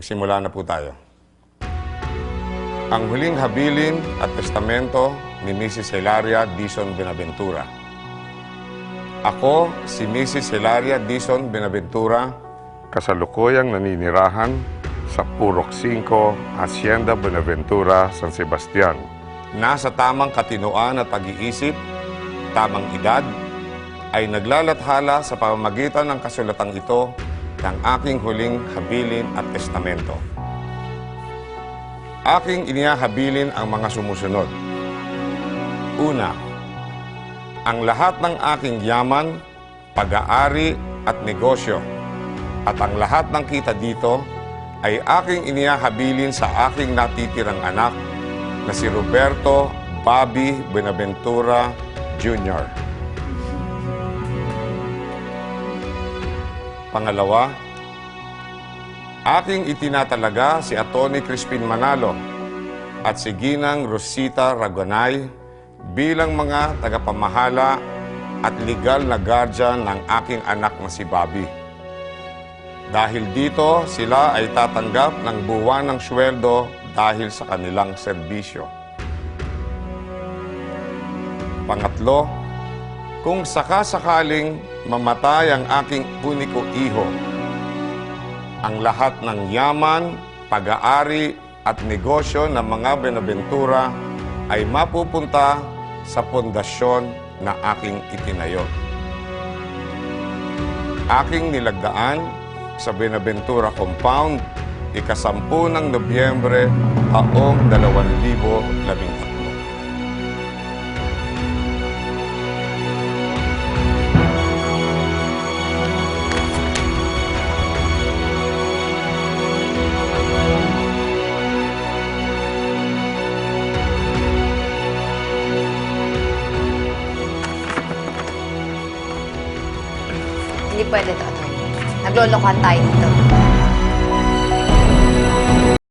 Magsimula na po tayo. Ang huling habilin at testamento ni Mrs. Hilaria Dizon Benaventura. Ako, si Mrs. Hilaria Dizon Benaventura, kasalukuyang naninirahan sa Purok 5, Hacienda Benaventura, San Sebastian. Nasa tamang katinoan at pag-iisip, tamang edad, ay naglalathala sa pamamagitan ng kasulatang ito ng aking huling habilin at testamento. Aking inihahabilin ang mga sumusunod. Una, ang lahat ng aking yaman, pag-aari at negosyo at ang lahat ng kita dito ay aking inihahabilin sa aking natitirang anak na si Roberto Bobby Benaventura Jr. Pangalawa, aking itinatalaga si Atty. Crispin Manalo at si Ginang Rosita Ragonay bilang mga tagapamahala at legal na guardian ng aking anak na si Bobby. Dahil dito, sila ay tatanggap ng buwan ng sweldo dahil sa kanilang serbisyo. Pangatlo, kung sakasakaling mamatay ang aking uniko iho, ang lahat ng yaman, pag-aari at negosyo ng mga Benaventura ay mapupunta sa pundasyon na aking itinayo. Aking nilagdaan sa Benaventura Compound ikasampu ng Nobyembre taong 2013. Hindi pwede to, attorney. Naglolokohan tayo dito.